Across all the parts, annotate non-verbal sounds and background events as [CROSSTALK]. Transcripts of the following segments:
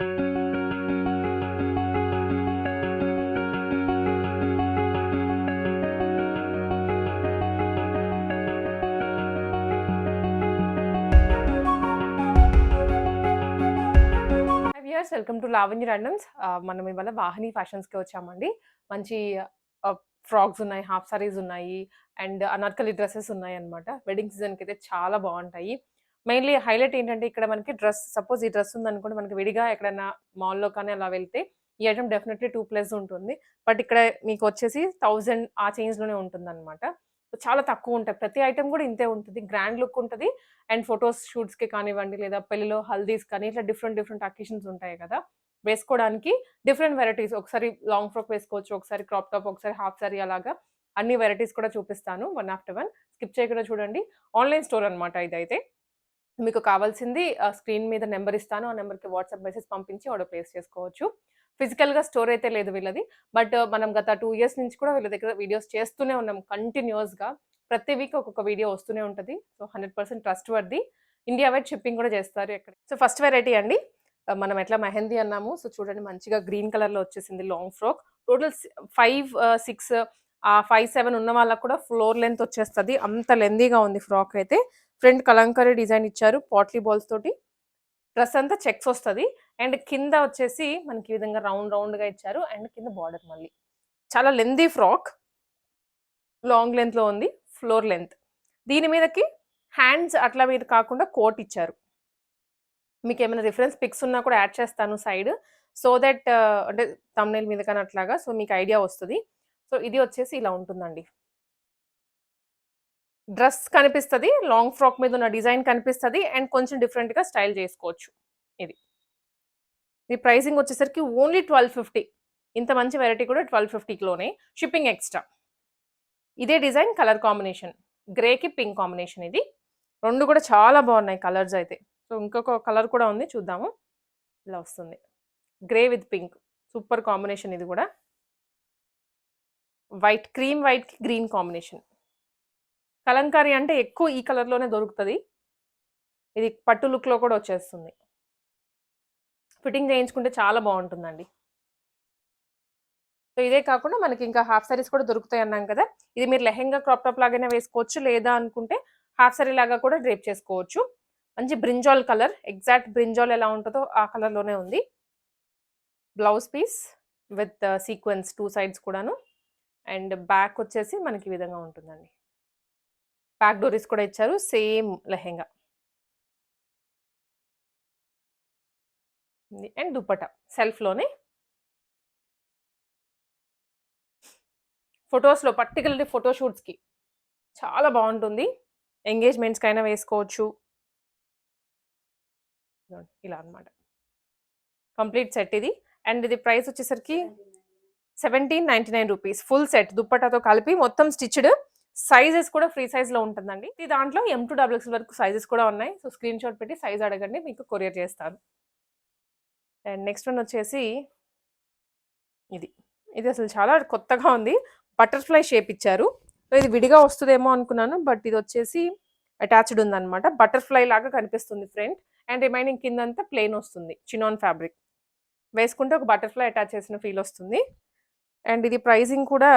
Viewers welcome to Lavanya randoms మనం ఇవాళ వాహిని ఫ్యాషన్స్కి వచ్చామండి. మంచి uh, ఫ్రాక్స్ ఉన్నాయి హాఫ్ సారీస్ ఉన్నాయి అండ్ అనార్కలి డ్రెస్సెస్ ఉన్నాయి అనమాట వెడ్డింగ్ సీజన్కి అయితే చాలా బాగుంటాయి. మెయిన్లీ హైలైట్ ఏంటంటే ఇక్కడ మనకి డ్రెస్ సపోజ్ ఈ డ్రెస్ ఉందనుకోండి మనకి విడిగా ఎక్కడైనా మాల్లో కానీ అలా వెళ్తే ఈ ఐటమ్ డెఫినెట్లీ టూ ప్లస్ ఉంటుంది. బట్ ఇక్కడ మీకు వచ్చేసి థౌజండ్ ఆ చేంజ్లోనే ఉంటుంది అనమాట చాలా తక్కువ ఉంటాయి. ప్రతి ఐటమ్ కూడా ఇంతే ఉంటుంది. గ్రాండ్ లుక్ ఉంటుంది. అండ్ ఫొటోస్ షూట్స్కి కానివ్వండి లేదా పెళ్ళిలో హల్దీస్ కానీ ఇట్లా డిఫరెంట్ డిఫరెంట్ అకేషన్స్ ఉంటాయి కదా. వేసుకోవడానికి డిఫరెంట్ వెరైటీస్ ఒకసారి లాంగ్ ఫ్రాక్ వేసుకోవచ్చు ఒకసారి క్రాప్ టాప్ ఒకసారి హాఫ్ సారీ అలాగా. అన్ని వెరైటీస్ కూడా చూపిస్తాను. వన్ ఆఫ్టర్ వన్ స్కిప్ చేయకుండా చూడండి. ఆన్లైన్ స్టోర్ అనమాట ఇదైతే. మీకు కావాల్సింది స్క్రీన్ మీద నెంబర్ ఇస్తాను. ఆ నెంబర్కి వాట్సాప్ మెసేజ్ పంపించి ఆర్డర్ ప్లేస్ చేసుకోవచ్చు. ఫిజికల్గా స్టోర్ అయితే లేదు వీళ్ళది. బట్ మనం గత టూ ఇయర్స్ నుంచి కూడా వీళ్ళ దగ్గర వీడియోస్ చేస్తూనే ఉన్నాం కంటిన్యూస్గా ప్రతి వీక్ ఒక్కొక్క వీడియో వస్తూనే ఉంటుంది. So hundred percent trustworthy India wide shipping కూడా చేస్తారు ఇక్కడ సో ఫస్ట్ వెరైటీ అండి. మనం ఎట్లా మెహందీ అన్నాము. సో చూడండి మంచిగా గ్రీన్ కలర్లో వచ్చేసింది long frock. Total five six ఆ ఫైవ్ సెవెన్ ఉన్న వాళ్ళకు కూడా ఫ్లోర్ లెంత్ వచ్చేస్తుంది. అంత లెందీగా ఉంది ఫ్రాక్ అయితే. ఫ్రంట్ కలంకరీ డిజైన్ ఇచ్చారు పాట్లీ బాల్స్ తోటి. డ్రెస్ అంతా చెక్స్ వస్తుంది. అండ్ కింద వచ్చేసి మనకి ఈ విధంగా రౌండ్ రౌండ్గా ఇచ్చారు. అండ్ కింద బార్డర్ మళ్ళీ. చాలా లెందీ ఫ్రాక్. లాంగ్ లెంత్లో ఉంది. Floor length. దీని మీదకి హ్యాండ్స్ అట్లా మీద కాకుండా కోట్ ఇచ్చారు. మీకు ఏమైనా రిఫరెన్స్ పిక్స్ ఉన్నా కూడా యాడ్ చేస్తాను సైడ్. సో దట్ అంటే తమ్నైల్ మీద కానీ అట్లాగా. సో మీకు ఐడియా వస్తుంది. సో ఇది వచ్చేసి ఇలా ఉంటుందండి. డ్రెస్ కనిపిస్తుంది లాంగ్ ఫ్రాక్ మీద ఉన్న డిజైన్ కనిపిస్తుంది అండ్ కొంచెం డిఫరెంట్గా స్టైల్ చేసుకోవచ్చు ఇది. ఈ ప్రైసింగ్ వచ్చేసరికి ఓన్లీ ట్వెల్వ్ ఫిఫ్టీ. ఇంత మంచి వెరైటీ కూడా ట్వెల్వ్ ఫిఫ్టీలోనే షిప్పింగ్ ఎక్స్ట్రా. ఇదే డిజైన్ కలర్ కాంబినేషన్. గ్రేకి పింక్ కాంబినేషన్ ఇది. రెండు కూడా చాలా బాగున్నాయి కలర్స్ అయితే. సో ఇంకొక కలర్ కూడా ఉంది చూద్దాము. ఇలా వస్తుంది. Grey with pink. Super combination ఇది కూడా. White cream white green combination. Kalamkari అంటే ఎక్కువ ఈ కలర్లోనే దొరుకుతుంది. ఇది పట్టు లుక్లో కూడా వచ్చేస్తుంది. ఫిట్టింగ్ చేయించుకుంటే చాలా బాగుంటుందండి. సో ఇదే కాకుండా మనకి ఇంకా హాఫ్ సారీస్ కూడా దొరుకుతాయి అన్నాం కదా! ఇది మీరు లెహెంగా క్రాప్ టాప్ లాగానే వేసుకోవచ్చు లేదా అనుకుంటే హాఫ్ సారీ లాగా కూడా డ్రేప్ చేసుకోవచ్చు. మంచి బ్రింజాల్ కలర్ ఎగ్జాక్ట్ బ్రింజాల్ ఎలా ఉంటుందో ఆ కలర్లోనే ఉంది. Blouse piece with sequence two sides కూడాను. అండ్ బ్యాక్ వచ్చేసి మనకి ఈ విధంగా ఉంటుందండి. బ్యాక్ డోరీస్ కూడా ఇచ్చారు. సేమ్ లెహెంగా. అండ్ దుప్పట సెల్ఫ్లోనే ఫొటోస్లో పర్టికులర్లీ ఫోటోషూట్స్కి చాలా బాగుంటుంది. ఎంగేజ్మెంట్స్కి అయినా వేసుకోవచ్చు ఇలా అన్నమాట. కంప్లీట్ సెట్ ఇది. అండ్ ఇది ప్రైస్ వచ్చేసరికి seventeen ninety nine rupees. Full set. దుప్పటాతో కలిపి మొత్తం స్టిచ్డ్ సైజెస్ కూడా ఫ్రీ సైజ్లో ఉంటుందండి. ఈ దాంట్లో ఎం టూ డబుల్ ఎక్స్ వరకు సైజెస్ కూడా ఉన్నాయి. సో స్క్రీన్ షాట్ పెట్టి సైజ్ అడగండి మీకు కొరియర్ చేస్తాను. అండ్ నెక్స్ట్ వన్ వచ్చేసి ఇది. ఇది అసలు చాలా కొత్తగా ఉంది. బటర్ఫ్లై షేప్ ఇచ్చారు. సో ఇది విడిగా వస్తుందేమో అనుకున్నాను బట్ ఇది వచ్చేసి అటాచ్డ్ ఉందన్నమాట. బటర్ఫ్లై లాగా కనిపిస్తుంది ఫ్రంట్. అండ్ రిమైనింగ్ కింద అంతా ప్లెయిన్ వస్తుంది. Chinon fabric. వేసుకుంటే ఒక బటర్ఫ్లై అటాచ్ చేసిన ఫీల్ వస్తుంది. అండ్ ఇది ప్రైజింగ్ కూడా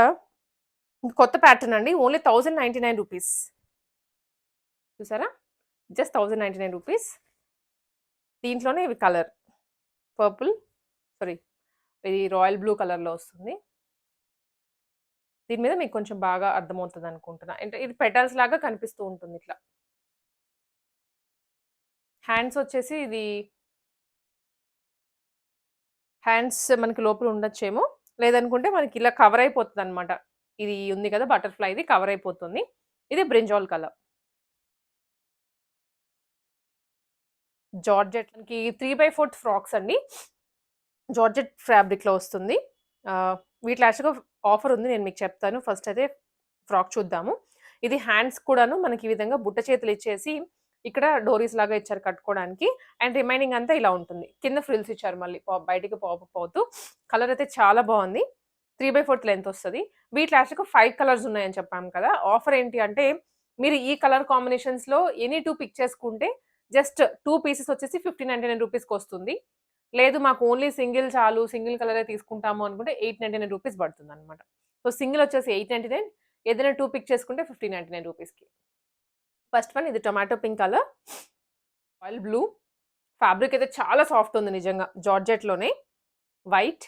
కొత్త ప్యాటర్న్ అండి. Only thousand ninety nine rupees. చూసారా? Just thousand ninety nine rupees. దీంట్లోనే ఇవి కలర్. పర్పుల్ సారీ ఇది రాయల్ బ్లూ కలర్లో వస్తుంది. దీని మీద మీకు కొంచెం బాగా అర్థమవుతుంది అనుకుంటున్నా. అంటే ఇది పెటల్స్ లాగా కనిపిస్తూ ఉంటుంది ఇట్లా. హ్యాండ్స్ వచ్చేసి ఇది హ్యాండ్స్ మనకి లోపల ఉండొచ్చేమో. లేదనుకుంటే మనకి ఇలా కవర్ అయిపోతుంది అనమాట ఇది ఉంది కదా బటర్ఫ్లై ఇది కవర్ అయిపోతుంది. ఇది బ్రింజాల్ కలర్. జార్జెట్ మనకి త్రీ బై ఫోర్త్ ఫ్రాక్స్ అండి. జార్జెట్ ఫ్యాబ్రిక్లో వస్తుంది. వీటి వీటిలో యాక్చువల్గా ఆఫర్ ఉంది నేను మీకు చెప్తాను. ఫస్ట్ అయితే ఫ్రాక్ చూద్దాము. ఇది హ్యాండ్స్ కూడాను మనకి ఈ విధంగా బుట్ట చేతులు ఇచ్చేసి ఇక్కడ డోరీస్ లాగా ఇచ్చారు కట్టుకోవడానికి. అండ్ రిమైనింగ్ అంతా ఇలా ఉంటుంది. కింద ఫ్రిల్స్ ఇచ్చారు మళ్ళీ పా- బయటికి పాపప్ అవుతూ కలర్ అయితే చాలా బాగుంది. త్రీ బై ఫోర్త్ లెంత్ వస్తుంది. వీటి యాక్చువల్గా ఫైవ్ కలర్స్ ఉన్నాయని చెప్పాము కదా. ఆఫర్ ఏంటి అంటే మీరు ఈ కలర్ కాంబినేషన్స్లో ఎనీ టూ పిక్ చేసుకుంటే జస్ట్ టూ పీసెస్ వచ్చేసి ఫిఫ్టీన్ నైంటీ నైన్ రూపీస్కి వస్తుంది. లేదు మాకు ఓన్లీ సింగిల్ చాలు సింగిల్ కలరే తీసుకుంటాము అనుకుంటే ఎయిట్ నైంటీ నైన్ రూపీస్ పడుతుంది అనమాట సో సింగిల్ వచ్చేసి ఎయిట్ నైంటీ నైన్ ఏదైనా టూ పిక్ చేసుకుంటే ఫిఫ్టీన్ నైంటీ నైన్ రూపీస్కి. ఫస్ట్ వన్ ఇది tomato pink colour. Oil blue. Fabric అయితే చాలా సాఫ్ట్ ఉంది నిజంగా జార్జెట్లోనే. White.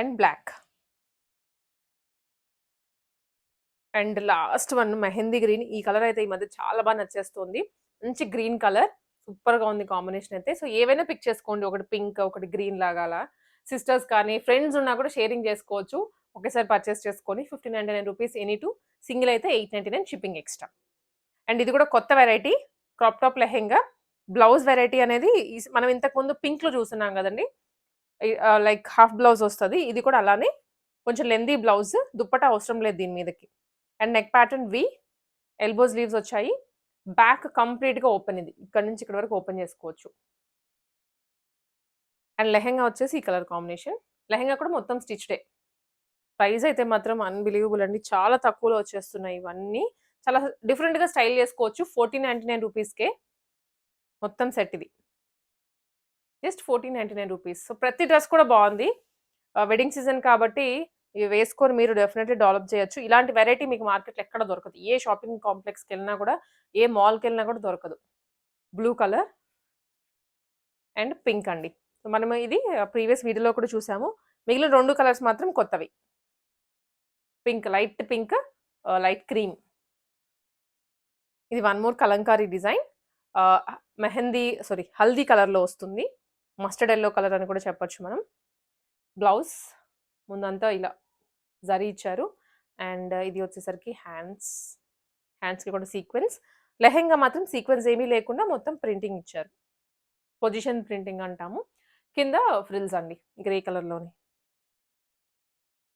And black. And last one mehndi green. ఈ కలర్ అయితే ఈ మధ్య చాలా బాగా నచ్చేస్తుంది. మంచి గ్రీన్ కలర్. సూపర్గా ఉంది కాంబినేషన్ అయితే. సో ఏవైనా పిక్ చేసుకోండి. ఒకటి పింక్ ఒకటి గ్రీన్ లాగా సిస్టర్స్ కానీ ఫ్రెండ్స్ ఉన్నా కూడా షేరింగ్ చేసుకోవచ్చు. ఒకేసారి పర్చేస్ చేసుకొని fifteen ninety nine rupees any two single అయితే eight ninety nine shipping extra. And ఇది కూడా కొత్త variety. Crop top lehenga. Blouse variety అనేది మనం ఇంతకుముందు పింక్లో చూస్తున్నాం కదండి. లైక్ హాఫ్ బ్లౌజ్ వస్తుంది. ఇది కూడా అలానే కొంచెం లెందీ బ్లౌజ్ దుప్పట అవసరం లేదు దీని మీదకి. And neck pattern V elbow sleeves వచ్చాయి. బ్యాక్ కంప్లీట్గా ఓపెన్ ఇది. ఇక్కడ నుంచి ఇక్కడ వరకు ఓపెన్ చేసుకోవచ్చు. అండ్ లెహెంగా వచ్చేసి ఈ కలర్ కాంబినేషన్. లెహెంగా కూడా మొత్తం స్టిచ్డే. ప్రైస్ అయితే మాత్రం అన్బిలీవబుల్ అండి. చాలా తక్కువలో వచ్చేస్తున్నాయి ఇవన్నీ. చాలా డిఫరెంట్గా స్టైల్ చేసుకోవచ్చు. ఫోర్టీన్ నైంటీ నైన్ రూపీస్కే మొత్తం సెట్ ఇది. Just fourteen ninety nine rupees. So ప్రతి డ్రెస్ కూడా బాగుంది. వెడ్డింగ్ సీజన్ కాబట్టి ఇవి వేసుకొని మీరు డెఫినెట్లీ డెవలప్ చేయొచ్చు. ఇలాంటి వెరైటీ మీకు మార్కెట్లో ఎక్కడ దొరకదు. ఏ షాపింగ్ కాంప్లెక్స్కి వెళ్ళినా కూడా ఏ మాల్కి వెళ్ళినా కూడా దొరకదు. బ్లూ కలర్ అండ్ పింక్ అండి. సో మనం ఇది ప్రీవియస్ వీడియోలో కూడా చూసాము. మిగిలిన రెండు కలర్స్ మాత్రం కొత్తవి. Pink light pink light cream ఇది one more kalamkari design mehndi saree haldi కలర్లో వస్తుంది. మస్టర్డ్ ఎల్లో కలర్ అని కూడా చెప్పొచ్చు మనం. బ్లౌజ్ ముందంతా ఇలా జరీ ఇచ్చారు. అండ్ ఇది వచ్చేసరికి హ్యాండ్స్ హ్యాండ్స్కి కూడా సీక్వెన్స్. లెహెంగా మాత్రం సీక్వెన్స్ ఏమీ లేకుండా మొత్తం ప్రింటింగ్ ఇచ్చారు. పొజిషన్ ప్రింటింగ్ అంటాము. కింద ఫ్రిల్స్ అండి గ్రే కలర్లోని.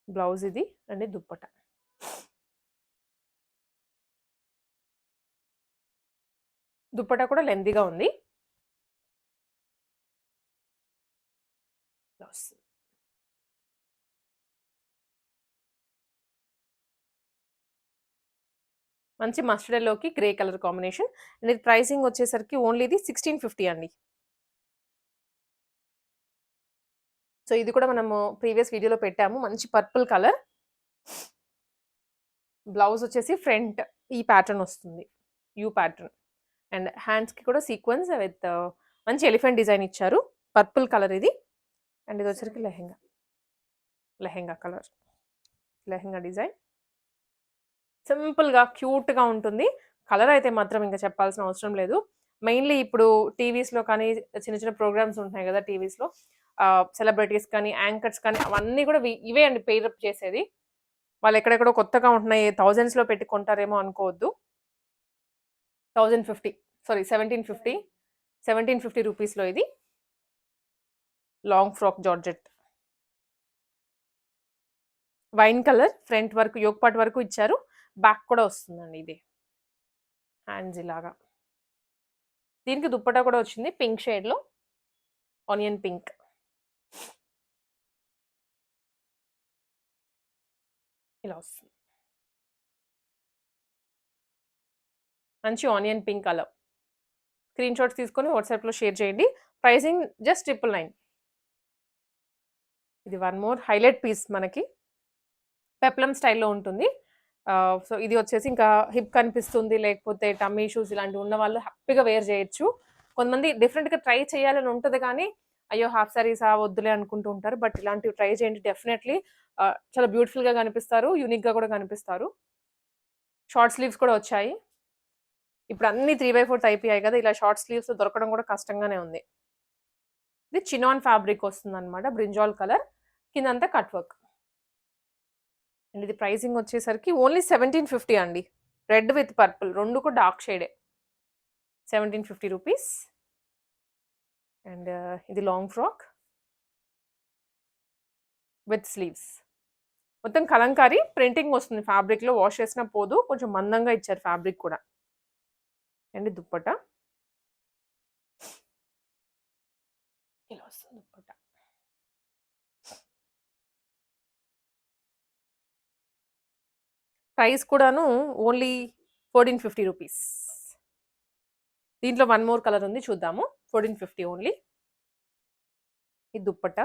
బ్లౌజ్ ఇది అండి దుప్పట. దుప్పట కూడా లెందీగా ఉంది. బ్లౌజ్ మంచి మస్టర్డ్ ఎల్లోకి గ్రే కలర్ కాంబినేషన్. అండ్ ఇది ప్రైసింగ్ వచ్చేసరికి ఓన్లీ ఇది సిక్స్టీన్ ఫిఫ్టీ అండి. సో ఇది కూడా మనము ప్రీవియస్ వీడియోలో పెట్టాము. మంచి పర్పుల్ కలర్. బ్లౌజ్ వచ్చేసి ఫ్రంట్ ఈ ప్యాటర్న్ వస్తుంది. U pattern. అండ్ హ్యాండ్స్కి కూడా సీక్వెన్స్ విత్ మంచి ఎలిఫెంట్ డిజైన్ ఇచ్చారు. పర్పుల్ కలర్ ఇది. అండ్ ఇది వచ్చరికి లెహెంగా. లెహెంగా కలర్. లెహెంగా డిజైన్. సింపుల్గా క్యూట్గా ఉంటుంది. కలర్ అయితే మాత్రం ఇంకా చెప్పాల్సిన అవసరం లేదు. మెయిన్లీ ఇప్పుడు టీవీస్లో కానీ చిన్న చిన్న ప్రోగ్రామ్స్ ఉంటున్నాయి కదా టీవీస్లో. సెలబ్రిటీస్ కానీ యాంకర్స్ కానీ అవన్నీ కూడా ఇవే అండి పేరప్ చేసేది. వాళ్ళు ఎక్కడెక్కడో కొత్తగా ఉంటున్నాయి థౌజండ్స్లో పెట్టి కొంటారేమో అనుకోవద్దు. Thousand fifty sorry seventeen fifty seventeen fifty రూపీస్లో ఇది. Long frock georgette. Wine colour front వరకు యోగ్ పార్ట్ వరకు ఇచ్చారు. బ్యాక్ కూడా వస్తుందండి ఇది. హ్యాండ్స్ ఇలాగా. దీనికి దుప్పటా కూడా వచ్చింది. పింక్ షేడ్లో ఆనియన్ పింక్. ఇలా వస్తుంది. మంచి onion pink colour. Screen shots తీసుకొని వాట్సాప్లో షేర్ చేయండి. Pricing just triple nine. ఇది వన్ మోర్ హైలైట్ పీస్ మనకి. పెప్లం స్టైల్లో ఉంటుంది. సో ఇది వచ్చేసి ఇంకా హిప్ కనిపిస్తుంది లేకపోతే టమ్మీ షూస్ ఇలాంటివి ఉన్న వాళ్ళు హ్యాపీగా వేర్ చేయొచ్చు. కొంతమంది డిఫరెంట్గా ట్రై చేయాలని ఉంటుంది కానీ అయ్యో హాఫ్ సారీస్ ఆ వద్దులే అనుకుంటూ ఉంటారు. బట్ ఇలాంటివి ట్రై చేయండి డెఫినెట్లీ చాలా బ్యూటిఫుల్గా కనిపిస్తారు యూనిక్గా కూడా కనిపిస్తారు. షార్ట్ స్లీవ్స్ కూడా వచ్చాయి. ఇప్పుడు అన్ని త్రీ బై ఫోర్త్ అయిపోయాయి కదా ఇలా షార్ట్ స్లీవ్స్ దొరకడం కూడా కష్టంగానే ఉంది. ఇది చినాన్ ఫ్యాబ్రిక్ వస్తుంది అనమాట బ్రింజాల్ కలర్ కిందంతా కట్ వర్క్. అండ్ ఇది ప్రైసింగ్ వచ్చేసరికి ఓన్లీ సెవెంటీన్ ఫిఫ్టీ అండి. రెడ్ విత్ పర్పుల్ రెండు కూడా dark షేడే. Seventeen fifty rupees. And uh, ఇది లాంగ్ ఫ్రాక్. With sleeves. మొత్తం కలంకారీ ప్రింటింగ్ వస్తుంది. ఫ్యాబ్రిక్లో వాష్ చేసిన పోదు. కొంచెం మందంగా ఇచ్చారు ఫ్యాబ్రిక్ కూడా. అండ్ దుప్పట ఇలా వస్తుంది దుప్పట ప్రైస్ కూడాను ఓన్లీ ఫోర్టీన్ ఫిఫ్టీ రూపీస్. దీంట్లో వన్ మోర్ కలర్ ఉంది చూద్దాము. Fourteen fifty only. ఈ దుప్పట్ట?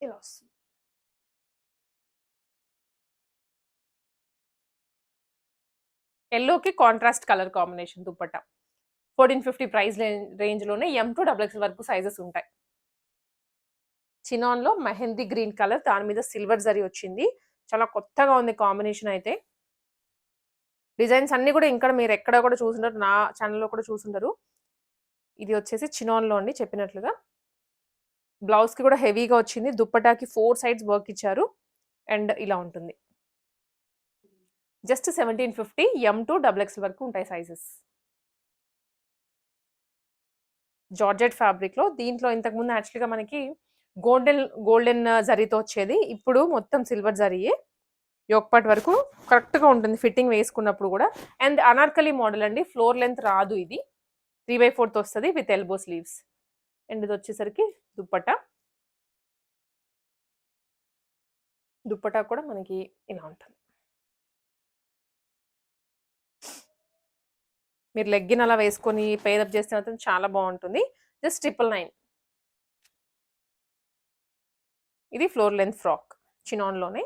ఇలా వస్తుంది. ఎల్లోకి contrast colour combination dupatta. Fourteen fifty price రేంజ్లోనే M to double X వరకు సైజెస్ ఉంటాయి. చినాన్లో మెహందీ గ్రీన్ కలర్ దాని మీద సిల్వర్ జరీ వచ్చింది. చాలా కొత్తగా ఉంది కాంబినేషన్ అయితే. డిజైన్స్ అన్ని కూడా ఇంకా మీరు ఎక్కడ కూడా చూసుంటారు నా ఛానల్లో కూడా చూసుంటారు ఇది వచ్చేసి చినాన్లో అండి చెప్పినట్లుగా. బ్లౌజ్కి కూడా హెవీగా వచ్చింది. దుప్పటాకి ఫోర్ సైడ్స్ వర్క్ ఇచ్చారు. అండ్ ఇలా ఉంటుంది. Just seventeen fifty M to double X వరకు ఉంటాయి సైజెస్ జార్జెట్ ఫ్యాబ్రిక్లో దీంట్లో ఇంతకుముందు యాక్చువల్గా మనకి గోల్డెన్ గోల్డెన్ జరీతో వచ్చేది. ఇప్పుడు మొత్తం సిల్వర్ జరీయే యోక్పాట్ వరకు కరెక్ట్గా ఉంటుంది ఫిట్టింగ్ వేసుకున్నప్పుడు కూడా. అండ్ అనార్కలి మోడల్ అండి. ఫ్లోర్ లెంత్ రాదు ఇది. త్రీ బై ఫోర్త్ వస్తుంది విత్ ఎల్బో స్లీవ్స్. అండ్ ఇది వచ్చేసరికి దుప్పట. దుప్పట కూడా మనకి ఇలా ఉంటుంది. మీరు లెగ్గిన్ అలా వేసుకొని పేదప్ చేస్తే మాత్రం చాలా బాగుంటుంది. Just triple nine. ఇది ఫ్లోర్ లెంత్ ఫ్రాక్ చినాన్లోనే.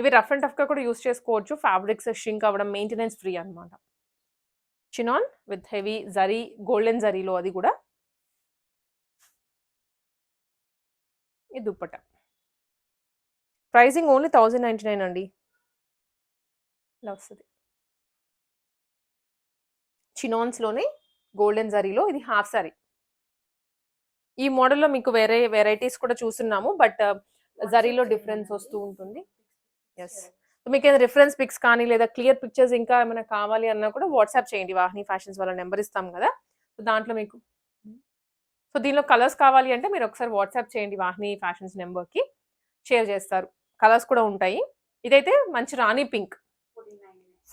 ఇవి రఫ్ అండ్ టఫ్గా కూడా యూస్ చేసుకోవచ్చు. ఫ్యాబ్రిక్స్ షింక్ అవ్వడం మెయింటెనెన్స్ ఫ్రీ అనమాట chinon with heavy zari golden జరీలో అది కూడా. ఈ dupatta. Pricing only thousand ninety nine అండి. ఇలా వస్తుంది చినాన్స్లోనే గోల్డెన్ జరీలో ఇది హాఫ్ సారీ. ఈ మోడల్లో మీకు వేరే వెరైటీస్ కూడా చూస్తున్నాము బట్ జరీలో డిఫరెన్స్ వస్తూ ఉంటుంది. ఎస్ మీకు ఏదైనా రిఫరెన్స్ పిక్స్ కానీ లేదా క్లియర్ పిక్చర్స్ ఇంకా ఏమైనా కావాలి అన్నా కూడా వాట్సాప్ చేయండి. వాహిని ఫ్యాషన్స్ వాళ్ళ నెంబర్ ఇస్తాం కదా. సో దాంట్లో మీకు సో దీనిలో కలర్స్ కావాలి అంటే మీరు ఒకసారి వాట్సాప్ చేయండి వాహిని ఫ్యాషన్స్ నెంబర్కి షేర్ చేస్తారు. కలర్స్ కూడా ఉంటాయి. ఇదైతే మంచి rani pink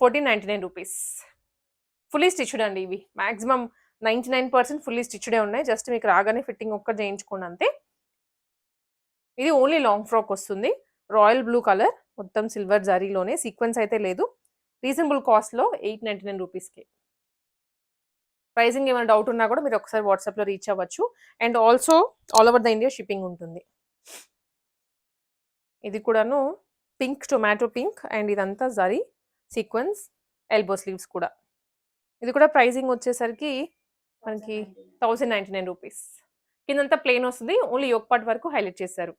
fourteen ninety nine rupees fully stitched అండి ఇవి. Maximum ninety nine percent fully స్టిచ్డే ఉన్నాయి. జస్ట్ మీకు రాగానే ఫిట్టింగ్ ఒక్క చేయించుకోండి అంతే. ఇది ఓన్లీ లాంగ్ ఫ్రాక్ వస్తుంది. రాయల్ బ్లూ కలర్ మొత్తం సిల్వర్ జరీలోనే సీక్వెన్స్ అయితే లేదు. రీజనబుల్ కాస్ట్లో ఎయిట్ నైంటీ నైన్ రూపీస్కి. ప్రైజింగ్ ఏమైనా డౌట్ ఉన్నా కూడా మీరు ఒకసారి వాట్సాప్లో రీచ్ అవ్వచ్చు. And also all over the India shipping ఉంటుంది. ఇది కూడాను పింక్ టొమాటో పింక్ అండ్ ఇదంతా జరీ సీక్వెన్స్ ఎల్బో స్లీవ్స్ కూడా. ఇది కూడా ప్రైజింగ్ వచ్చేసరికి మనకి థౌజండ్ నైంటీ నైన్. రూపీస్. కిందంతా ప్లేన్ వస్తుంది. ఓన్లీ యోగ్ పార్ట్ వరకు హైలైట్ చేశారు.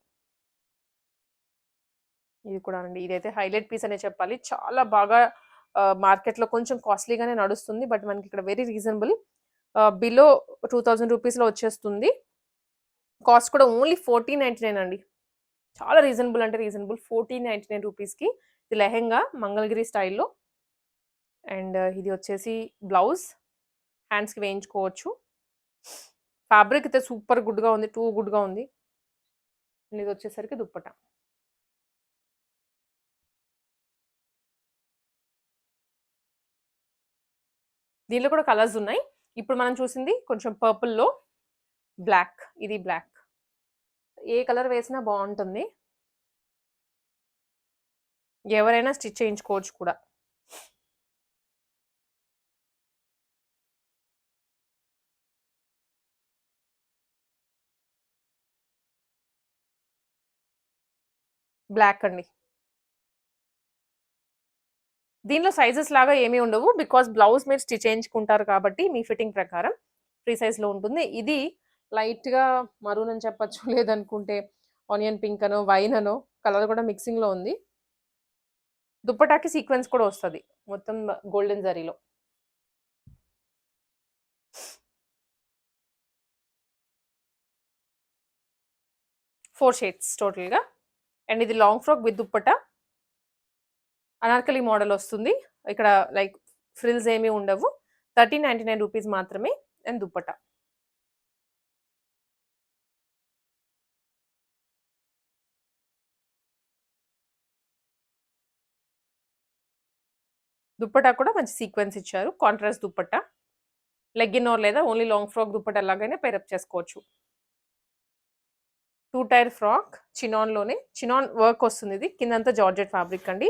ఇది కూడా అండి. ఇదైతే హైలైట్ పీస్ అనే చెప్పాలి. చాలా బాగా మార్కెట్లో కొంచెం కాస్ట్లీగానే నడుస్తుంది. బట్ మనకి ఇక్కడ very reasonable. Below two thousand రూపీస్లో వచ్చేస్తుంది. కాస్ట్ కూడా ఓన్లీ ఫోర్టీన్ నైంటీ నైన్ అండి. చాలా రీజనబుల్ అంటే రీజనబుల్. ఫోర్టీన్ నైంటీ నైన్ రూపీస్కి ఇది లెహెంగా మంగళగిరి స్టైల్లో. అండ్ ఇది వచ్చేసి బ్లౌజ్. హ్యాండ్స్కి వేయించుకోవచ్చు. ఫ్యాబ్రిక్ అయితే సూపర్ గుడ్గా ఉంది. టూ గుడ్గా ఉంది. ఇది వచ్చేసరికి దుప్పట. దీనిలో కూడా కలర్స్ ఉన్నాయి. ఇప్పుడు మనం చూసింది కొంచెం పర్పుల్లో బ్లాక్. ఇది బ్లాక్. ఏ కలర్ వేసినా బాగుంటుంది. ఎవరైనా స్టిచ్ చేయించుకోవచ్చు కూడా. బ్లాక్ అండి. దీనిలో సైజెస్ లాగా ఏమీ ఉండవు. బికాస్ బ్లౌజ్ మీరు స్టిచ్ చేయించుకుంటారు కాబట్టి మీ ఫిట్టింగ్ ప్రకారం ఫ్రీ సైజ్లో ఉంటుంది. ఇది లైట్గా మరూన్ అని చెప్పచ్చు [LAUGHS] లేదనుకుంటే ఆనియన్ పింక్ అనో వైన్ అనో కలర్ కూడా మిక్సింగ్లో ఉంది. దుప్పటాకి సీక్వెన్స్ కూడా వస్తుంది. మొత్తం గోల్డెన్ జరీలో. ఫోర్ షేడ్స్ టోటల్గా. అండ్ ఇది long frock with dupatta? Anarkali model వస్తుంది. ఇక్కడ లైక్ ఫ్రిల్స్ ఏమీ ఉండవు. థర్టీన్ నైంటీ నైన్ రూపీస్ మాత్రమే అండ్ దుప్పట. దుప్పటా కూడా మంచి సీక్వెన్స్ ఇచ్చారు. కాంట్రాస్ట్ దుప్పట. లెగ్గిన్ ఓర్ లేదా ఓన్లీ లాంగ్ ఫ్రాక్ దుప్పట లాగానే పేరప్ చేసుకోవచ్చు. టూ టైర్ ఫ్రాక్ చినాన్లోనే. చినాన్ వర్క్ వస్తుంది ఇది. కిందంతా జార్జెట్ ఫ్యాబ్రిక్ అండి.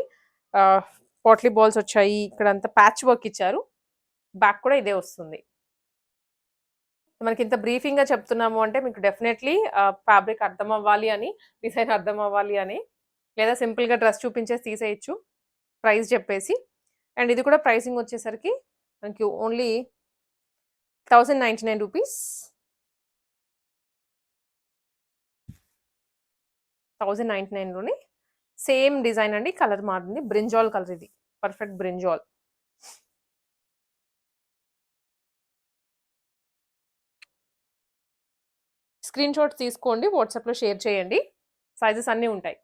పాట్లీ బాల్స్ వచ్చాయి. ఇక్కడ అంతా ప్యాచ్ వర్క్ ఇచ్చారు. బ్యాక్ కూడా ఇదే వస్తుంది. మనకి ఇంత బ్రీఫింగ్గా చెప్తున్నాము అంటే మీకు డెఫినెట్లీ ఫ్యాబ్రిక్ అర్థం అవ్వాలి అని డిజైన్ అర్థం అవ్వాలి అని లేదా సింపుల్గా డ్రెస్ చూపించేసి తీసేయచ్చు ప్రైస్ చెప్పేసి. అండ్ ఇది కూడా ప్రైసింగ్ వచ్చేసరికి మనకి only thousand ninety nine rupees. Thousand ninety నైన్లోనే same design అండి కలర్ మారింది. బ్రింజాల్ కలర్ ఇది. Perfect brinjal. స్క్రీన్ షాట్ తీసుకోండి వాట్సాప్లో షేర్ చేయండి. సైజెస్ అన్నీ ఉంటాయి.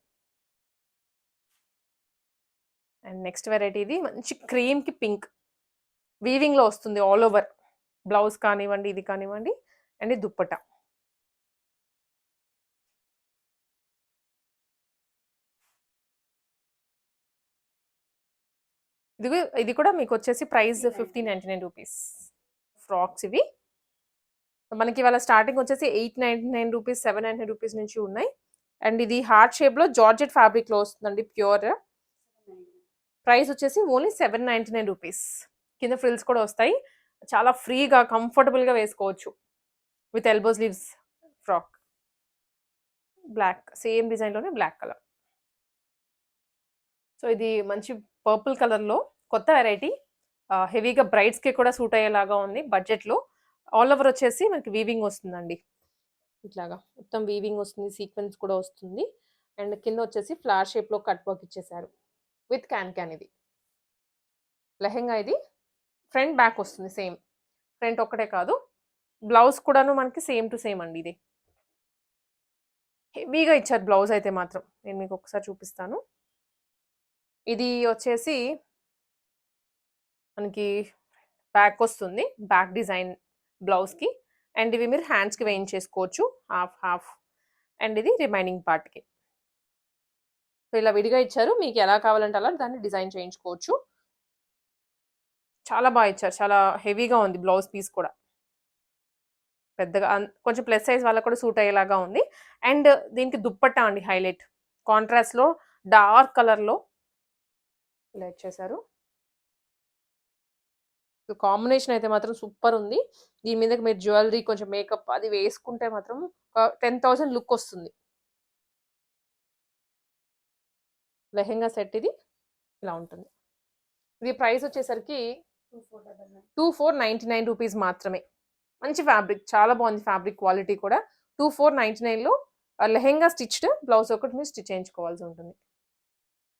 అండ్ నెక్స్ట్ వెరైటీ ఇది మంచి క్రీమ్కి పింక్. వీవింగ్లో వస్తుంది ఆల్ ఓవర్. బ్లౌజ్ కానివ్వండి ఇది కానివ్వండి అండ్ దుప్పటా దుప్పట. ఇది ఇది కూడా మీకు వచ్చేసి price fifteen ninety nine rupees. Frocks ఇవి. మనకి ఇవాళ స్టార్టింగ్ వచ్చేసి eight ninety nine rupees seven ninety nine rupees నుంచి ఉన్నాయి. అండ్ ఇది హార్ట్ షేప్లో జార్జెట్ ఫ్యాబ్రిక్లో వస్తుందండి ప్యూర్. ప్రైస్ వచ్చేసి only seven ninety nine rupees. కింద ఫ్రిల్స్ కూడా వస్తాయి. చాలా ఫ్రీగా కంఫర్టబుల్గా వేసుకోవచ్చు. With elbow sleeves frock. Black same డిజైన్లోనే black colour. So ఇది మంచి పర్పుల్ కలర్లో కొత్త వెరైటీ హెవీగా బ్రైడ్స్కి కూడా సూట్ అయ్యేలాగా ఉంది బడ్జెట్లో. ఆల్ ఓవర్ వచ్చేసి మనకి వీవింగ్ వస్తుందండి. ఇట్లాగా మొత్తం వీవింగ్ వస్తుంది సీక్వెన్స్ కూడా వస్తుంది. అండ్ కింద వచ్చేసి ఫ్లవర్ షేప్లో కట్ వర్క్ ఇచ్చేసారు. విత్ క్యాన్ క్యాన్ ఇది. లెహెంగా ఇది. ఫ్రంట్ బ్యాక్ వస్తుంది సేమ్. ఫ్రంట్ ఒక్కటే కాదు. బ్లౌజ్ కూడాను మనకి సేమ్ టు సేమ్ అండి ఇది. హెవీగా ఇచ్చారు బ్లౌజ్ అయితే మాత్రం. నేను మీకు ఒకసారి చూపిస్తాను. ఇది వచ్చేసి మనకి బ్యాక్ వస్తుంది. బ్యాక్ డిజైన్ బ్లౌజ్కి. అండ్ ఇవి మీరు హ్యాండ్స్కి వేయించేసుకోవచ్చు. Half half. అండ్ ఇది రిమైనింగ్ పార్ట్కి. సో ఇలా విడిగా ఇచ్చారు. మీకు ఎలా కావాలంటే అలా దాన్ని డిజైన్ చేయించుకోవచ్చు. చాలా బాగా ఇచ్చారు. చాలా హెవీగా ఉంది బ్లౌజ్ పీస్ కూడా. పెద్దగా కొంచెం ప్లస్ సైజ్ వాళ్ళకి కూడా సూట్ అయ్యేలాగా ఉంది. అండ్ దీనికి దుప్పట్టా అండి హైలైట్. కాంట్రాస్ట్లో డార్క్ కలర్లో ఇలా ఇచ్చేసారు కాంబినేషన్ అయితే మాత్రం సూపర్ ఉంది. దీని మీద మీరు జ్యువెలరీ కొంచెం మేకప్ అది వేసుకుంటే మాత్రం టెన్ థౌసండ్ లుక్ వస్తుంది. లెహెంగా సెట్ ఇది. ఇలా ఉంటుంది. ఇది ప్రైస్ వచ్చేసరికి two four ninety nine rupees మాత్రమే. మంచి ఫ్యాబ్రిక్ చాలా బాగుంది ఫ్యాబ్రిక్ క్వాలిటీ కూడా. టూ ఫోర్ నైంటీ నైన్లో లెహెంగా స్టిచ్డ్ బ్లౌజ్ ఒకటి మీరు స్టిచ్ చేయించుకోవాల్సి ఉంటుంది.